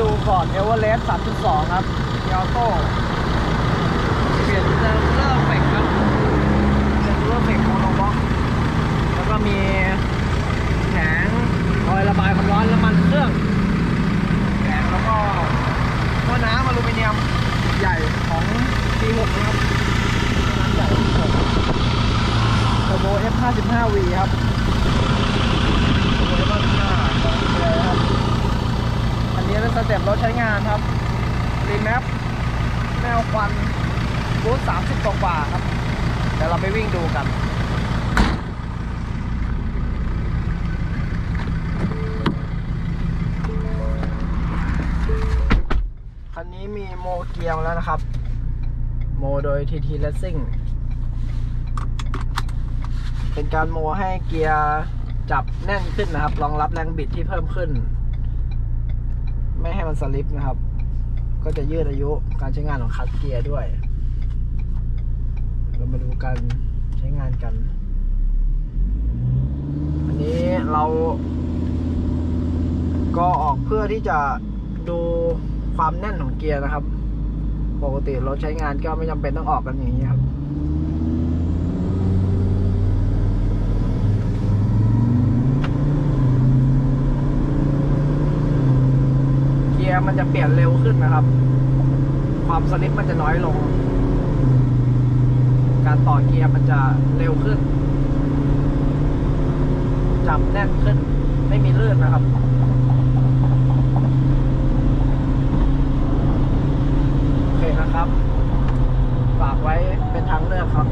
ดูก่อนเอเวอเรสต์3.2 ครับเกียร์ออโต้เปลี่ยนเซอร์เลอร์เฟกครับเซอร์เลอร์เฟกโมโนบ็อกแล้วก็มีแผงคอยระบายความร้อนน้ำมันเครื่องแผงแล้วก็หม้อน้ำอลูมิเนียมใหญ่ของ T6 นะครับน้ำใหญ่ของ T6 เทอร์โบ F55V ครับเทอร์โบ F55 ของเลยครับ อันนี้ เป็นสเต็ปรถใช้งานครับรีแมปแนวควันบูธ30 กว่าครับเดี๋ยวเราไปวิ่งดูกันคันนี้มีโมเกียร์แล้วนะครับ โมโดย TT Racing เป็นการโมให้เกียร์จับแน่นขึ้นนะครับ รองรับแรงบิดที่เพิ่มขึ้น มันสลิปนะครับ ก็จะยืดอายุการใช้งานของคัสเกียร์ด้วย เรามาดูการใช้งานกัน อันนี้เราก็ออกเพื่อที่จะดูความแน่นของเกียร์นะครับ ปกติเราใช้งานก็ไม่จำเป็นต้องออกกันอย่างนี้ครับ มันจะเปลี่ยนเร็วขึ้นนะครับ ความสลิปมันจะน้อยลง การต่อเกียร์มันจะเร็วขึ้น จับแน่นขึ้น ไม่มีเลื่อนนะครับโอเคนะครับ ฝากไว้เป็นทางเลือกครับ